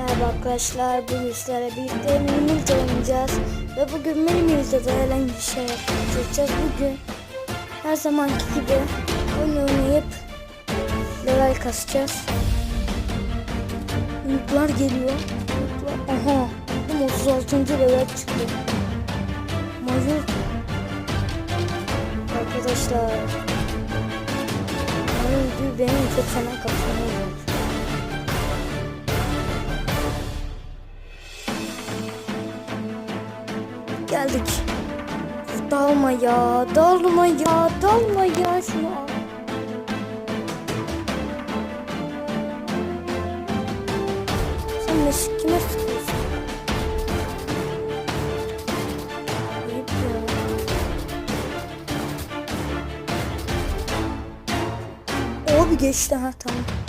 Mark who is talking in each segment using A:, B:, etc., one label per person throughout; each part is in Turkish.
A: Merhaba arkadaşlar, bugün sizlerle birlikte Minimil'de oynayacağız. Ve bugün Minimil'de de herhangi bir şey yapacağız. Bugün her zamanki gibi oyun oynayıp level kasacağız. Umutlar geliyor. Umutlar, aha, bu 36. level çıktı. Major. Arkadaşlar. Benim, çok fena kafam. Geldik. Dalma ya, dalma ya, dalma ya şunu. Sen ne kime sıkıyorsun? Ayıp ya. Abi geçti ha tamam.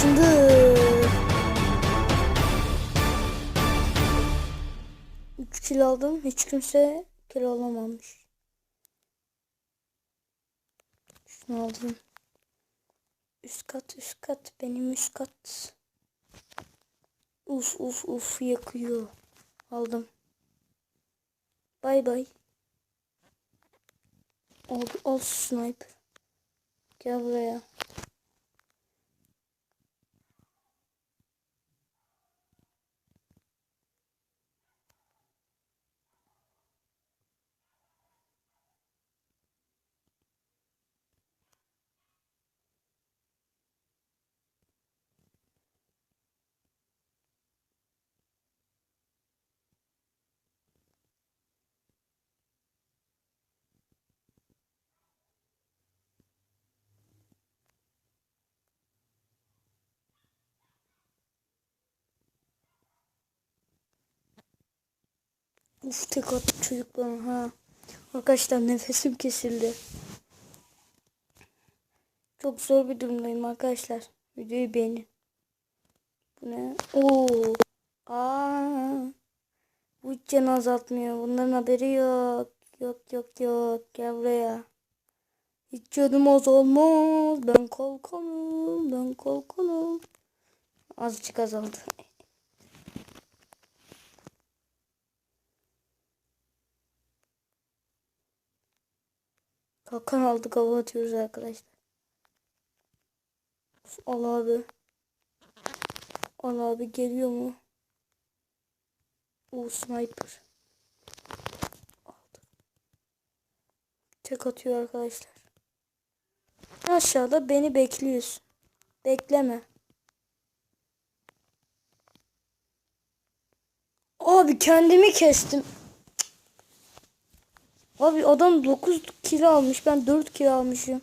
A: Şimdi üç kilo aldım. Hiç kimse kilo alamamış. Şunu aldım. Üst kat üst kat benim üst kat. Uf uf uf yakıyor. Aldım. Bay bay. Al, al sniper. Gel buraya. Uf tek attı çocuklar ha. Arkadaşlar nefesim kesildi. Çok zor bir durumdayım arkadaşlar. Videoyu beğenin. Bu ne? Oo. Aa. Bu hiç canı azaltmıyor. Bunların haberi yok. Yok yok yok. Gel buraya. Hiç canım azalmaz. Ben kalkanım. Ben kalkanım. Azıcık azaldı. Kalkan aldık hava atıyoruz arkadaşlar. Al abi. Al abi geliyor mu? O sniper. Aldı. Tek atıyor arkadaşlar. Aşağıda beni bekliyorsun. Bekleme. Abi kendimi kestim. Abi adam 9 kilo almış. Ben 4 kilo almışım.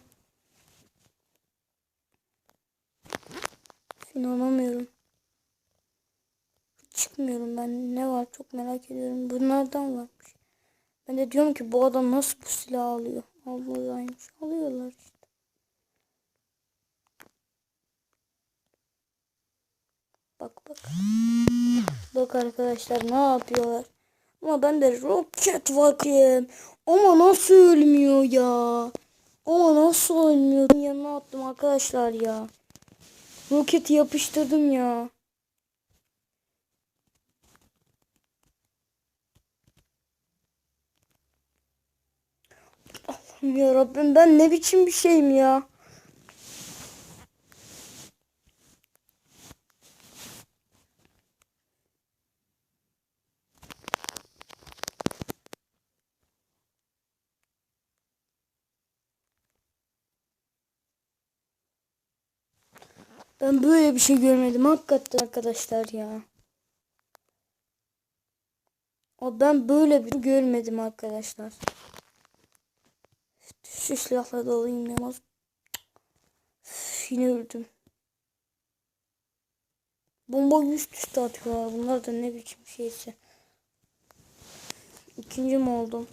A: İnanamıyorum. Çıkmıyorum ben. Ne var çok merak ediyorum. Bunlardan varmış. Ben de diyorum ki bu adam nasıl bu silahı alıyor? Allah'ıymış. Alıyorlar işte. Bak bak. Bak arkadaşlar ne yapıyorlar. Ama ben de roket vakiyim. Ama nasıl ölmüyor ya? Ama nasıl ölmüyor? Yanına attım arkadaşlar ya. Roketi yapıştırdım ya. Allah'ım ya Rabbim ben ne biçim bir şeyim ya. Ben böyle bir şey görmedim hakikaten arkadaşlar ya. O ben böyle bir şey görmedim arkadaşlar. Şu silahla da alayım yamaz. Yine öldüm. Bomba üst üste atıyorlar. Bunlar da ne biçim şeyse. İkinci mi oldum?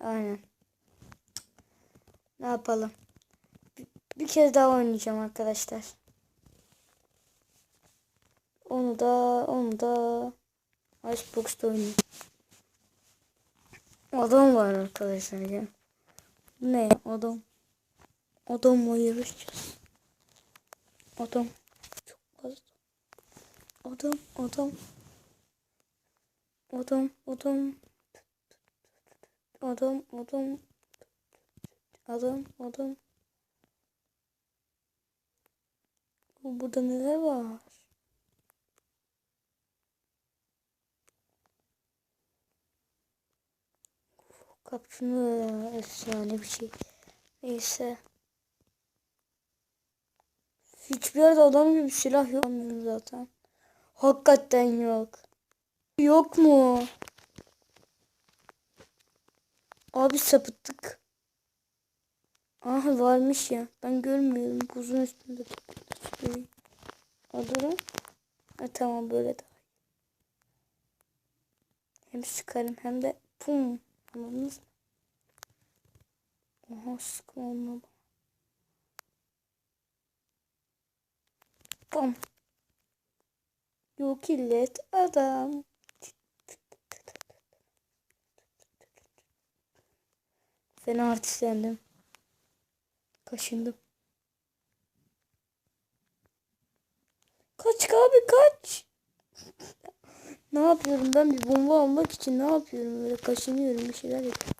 A: Aynen. Ne yapalım? Bir, kez daha oynayacağım arkadaşlar. Onu da onu da Icebox'ta oynayayım. Adam var arkadaşlar ya. Ne adam? Adamla yarışacağız. Adam çok fazla. Adam adam. Adam adam. Adam adam. Adam adam. Burada neler var? Kapşını efsane bir şey. Neyse. Hiçbir yerde adam gibi silah yok zaten. Hakikaten yok. Yok mu? Abi sapıttık. Aha varmış ya. Ben görmüyorum. Buzun üstünde. Şey. Alırım. Ha, tamam böyle daha iyi. Hem sıkarım hem de pum. Anladınız mı? Oha sıkma onunla. Pum. Yok illet adam. Fena artistlendim. Kaşındım. Kaç abi kaç. ne yapıyorum ben bir bomba almak için ne yapıyorum böyle kaşınıyorum bir şeyler yapıyorum.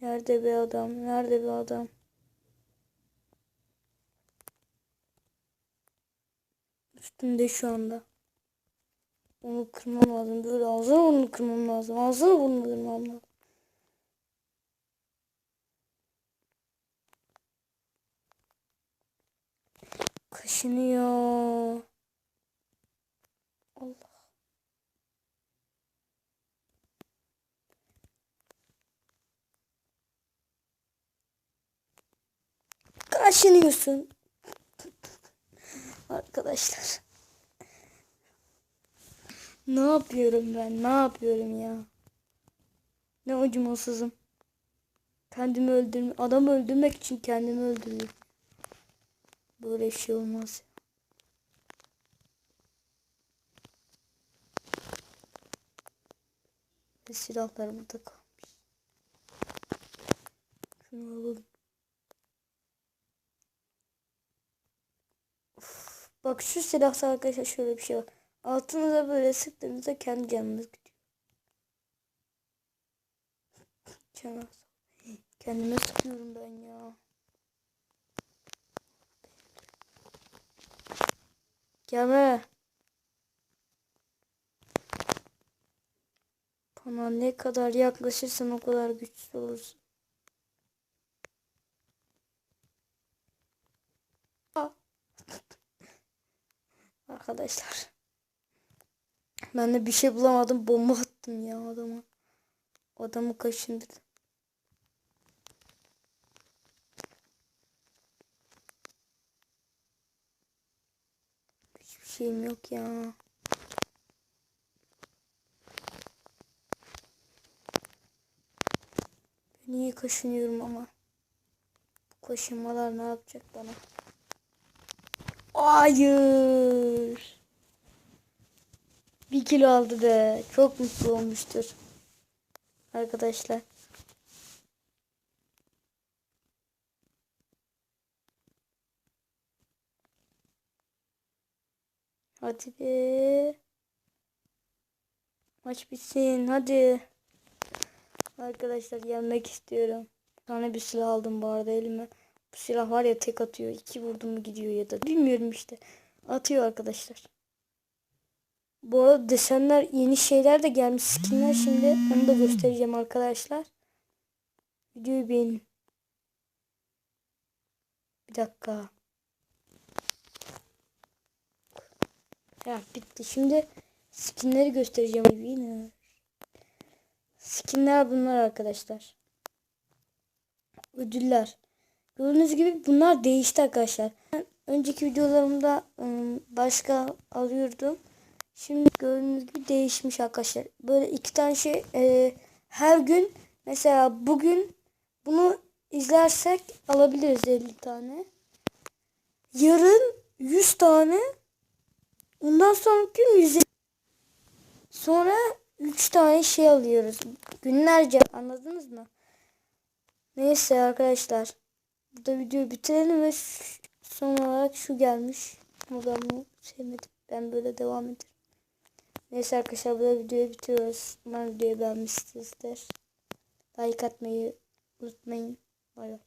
A: Nerede bir adam? Nerede bir adam? Üstümde şu anda. Onu kırmam lazım. Böyle ağzını burnunu kırmam lazım. Ağzını burnunu kırmam lazım. Kaşınıyor. Allah. Kaşınıyorsun. Arkadaşlar. Ne yapıyorum ben? Ne yapıyorum ya? Ne acımasızım. Kendimi öldürme, adam öldürmek için kendimi öldürüyorum. Böyle şey olmaz. Ve silahlar burada kalmış. Şunu alalım. Uf, bak şu silahta arkadaşlar şöyle bir şey var. Altınıza böyle sıktığınızda kendi canınız gidiyor. Canım. Kendime sıkıyorum ben ya. Gelme. Bana ne kadar yaklaşırsan o kadar güçlü olursun. Arkadaşlar. Ben de bir şey bulamadım. Bomba attım ya adama. Adamı kaşındırdım. Hiçbir şeyim yok ya. Ben iyi kaşınıyorum ama. Bu kaşınmalar ne yapacak bana? Hayır. Bir kilo aldı be. Çok mutlu olmuştur. Arkadaşlar. Hadi be. Maç bitsin. Hadi. Arkadaşlar yenmek istiyorum. Bir tane bir silah aldım bu arada elime. Bu silah var ya tek atıyor. İki vurdum mu gidiyor ya da. Bilmiyorum işte. Atıyor arkadaşlar. Bu arada desenler yeni şeyler de gelmiş. Skinler şimdi. Onu da göstereceğim arkadaşlar. Videoyu beğenin. Bir dakika. Ya bitti. Şimdi skinleri göstereceğim. Winner. Skinler bunlar arkadaşlar. Ödüller. Gördüğünüz gibi bunlar değişti arkadaşlar. Ben önceki videolarımda ıı, başka alıyordum. Şimdi gördüğünüz gibi değişmiş arkadaşlar. Böyle iki tane şey e, her gün mesela bugün bunu izlersek alabiliriz 50 tane. Yarın 100 tane. Ondan sonraki gün 150. Sonra 3 tane şey alıyoruz. Günlerce anladınız mı? Neyse arkadaşlar. Burada videoyu bitirelim ve son olarak şu gelmiş. Ama ben bunu sevmedim. Ben böyle devam ederim. Neyse arkadaşlar burada videoyu bitiriyoruz. Umarım videoyu beğenmişsinizdir. Like atmayı unutmayın. Bay bay.